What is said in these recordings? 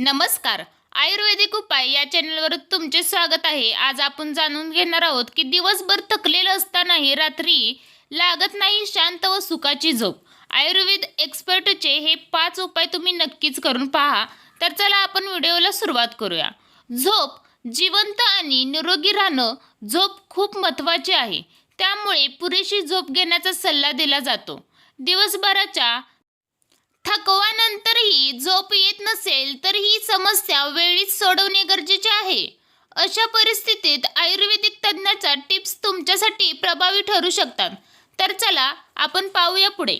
नमस्कार. आयुर्वेदिक उपाय या चॅनलवर तुमचे स्वागत आहे. आज आपण जाणून घेणार आहोत की दिवसभर थकलेलं असतानाही रात्री लागत नाही शांत व सुखाची झोप. आयुर्वेद एक्सपर्टचे हे पाच उपाय तुम्ही नक्कीच करून पहा. तर चला आपण व्हिडिओला सुरुवात करूया. झोप जिवंत आणि निरोगी राहणं झोप खूप महत्त्वाची आहे. त्यामुळे पुरेशी झोप घेण्याचा सल्ला दिला जातो. दिवसभराच्या थकवानंतरही झोप येत नसेल तर ही समस्या वेळीच सोडवणे गरजेचे आहे. अशा परिस्थितीत आयुर्वेदिक तज्ज्ञाचा टिप्स तुमच्यासाठी प्रभावी ठरू शकतात. तर चला आपण पाहूया पुढे.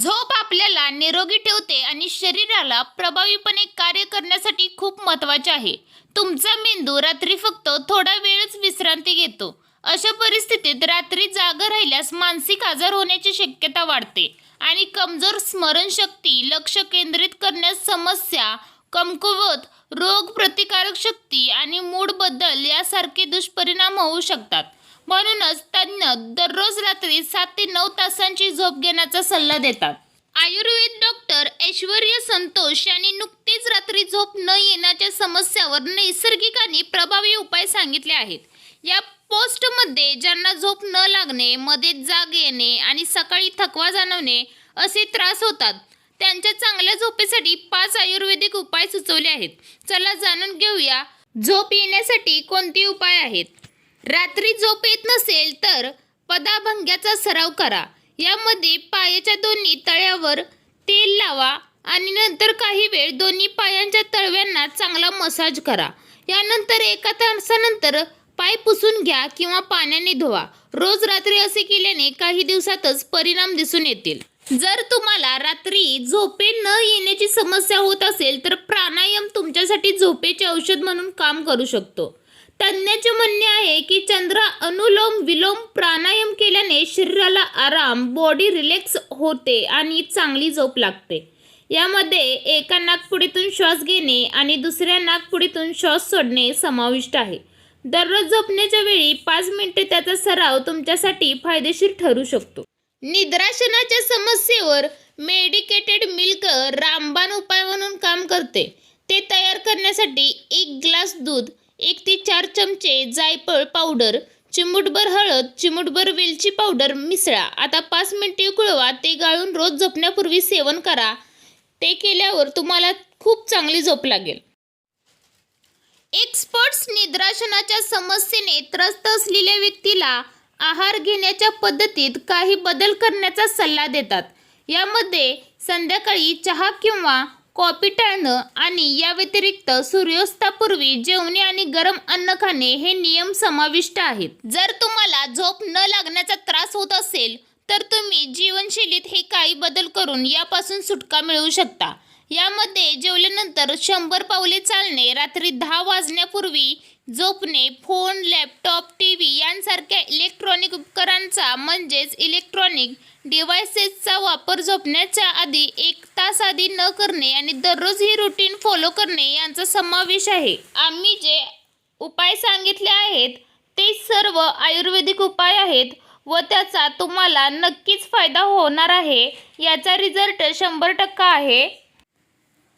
झोप आपल्याला निरोगी ठेवते आणि शरीराला प्रभावीपणे कार्य करण्यासाठी खूप महत्त्वाचे आहे. तुमचा मेंदू रात्री फक्त थोडा वेळच विश्रांती घेतो. अशा परिस्थितीत रात्री जागा राहिल्यास मानसिक आजार होण्याची शक्यता वाढते. आणि कमजोर स्मरणशक्ती लक्ष केंद्रित करण्यास समस्या कमकुवत रोग प्रतिकारक शक्ती आणि मूड बदल यासारखे दुष्परिणाम होऊ शकतात. म्हणूनच तज्ज्ञ दररोज रात्री सात ते नऊ तासांची झोप घेण्याचा सल्ला देतात. आयुर्वेद डॉक्टर ऐश्वर्य संतोष यांनी नुकतीच रात्री झोप न येण्याच्या समस्यावर नैसर्गिक आणि प्रभावी उपाय सांगितले आहेत. या मध्ये ज्यांना झोप न लागणे मध्ये जाग येणे आणि सकाळी थकवा जाणवणे असे त्रास होतात. त्यांच्या चांगल्या झोपेसाठी पाच आयुर्वेदिक उपाय सुचवले आहेत. चला जाणून घेऊया झोप येण्यासाठी कोणते उपाय आहेत. रात्री झोप येत नसेल तर पदाभंग्याचा सराव करा. यामध्ये पायाच्या दोन्ही तळ्यावर तेल लावा आणि नंतर काही वेळ दोन्ही पायांच्या तळव्यांना चांगला मसाज करा. यानंतर एका तासानंतर पाय पुसून घ्या किंवा पाण्याने धुवा. रोज रात्री असे केल्याने काही दिवसातच परिणाम दिसून येतील. जर तुम्हाला रात्री झोपे न येण्याची समस्या होत असेल तर प्राणायाम तुमच्यासाठी झोपेचे औषध म्हणून काम करू शकतो. तज्ज्ञाचे म्हणणे आहे की चंद्र अनुलोम विलोम प्राणायाम केल्याने शरीराला आराम बॉडी रिलॅक्स होते आणि चांगली झोप लागते. यामध्ये एका नागपुडीतून श्वास घेणे आणि दुसऱ्या नागपुडीतून श्वास सोडणे समाविष्ट आहे. दररोज झोपण्याच्या वेळी पाच मिनिटे त्याचा सराव तुमच्यासाठी फायदेशीर ठरू शकतो. निद्राशनाच्या समस्येवर मेडिकेटेड मिल्क रामबाण उपाय म्हणून काम करते. ते तयार करण्यासाठी एक ग्लास दूध एक ते चार चमचे जायफळ पावडर चिमूटभर हळद चिमूटभर वेलची पावडर मिसळा. आता पाच मिनिटे उकळवा ते गाळून रोज झोपण्यापूर्वी सेवन करा. ते केल्यावर तुम्हाला खूप चांगली झोप लागेल. एक्सपर्ट्स निद्राशनाच्या समस्येने त्रस्त असलेल्या व्यक्तीला आहार घेण्याच्या पद्धतीत काही बदल करण्याचा सल्ला देतात. यामध्ये संध्याकाळी चहा किंवा कॉफी टाळणं आणि या व्यतिरिक्त सूर्यास्तापूर्वी जेवणे आणि गरम अन्न खाणे हे नियम समाविष्ट आहेत. जर तुम्हाला झोप न लागण्याचा त्रास होत असेल तर तुम्ही जीवनशैलीत हे काही बदल करून यापासून सुटका मिळवू शकता. यामध्ये जेवल्यानंतर शंभर पावले चालणे रात्री दहा वाजण्यापूर्वी झोपणे फोन लॅपटॉप टी व्ही यांसारख्या इलेक्ट्रॉनिक उपकरणांचा म्हणजेच इलेक्ट्रॉनिक डिव्हायसेसचा वापर झोपण्याच्या आधी एक तास आधी न करणे आणि दररोज ही रुटीन फॉलो करणे यांचा समावेश आहे. आम्ही जे उपाय सांगितले आहेत ते सर्व आयुर्वेदिक उपाय आहेत व त्याचा तुम्हाला नक्कीच फायदा होणार आहे. याचा रिझल्ट शंभर टक्का आहे.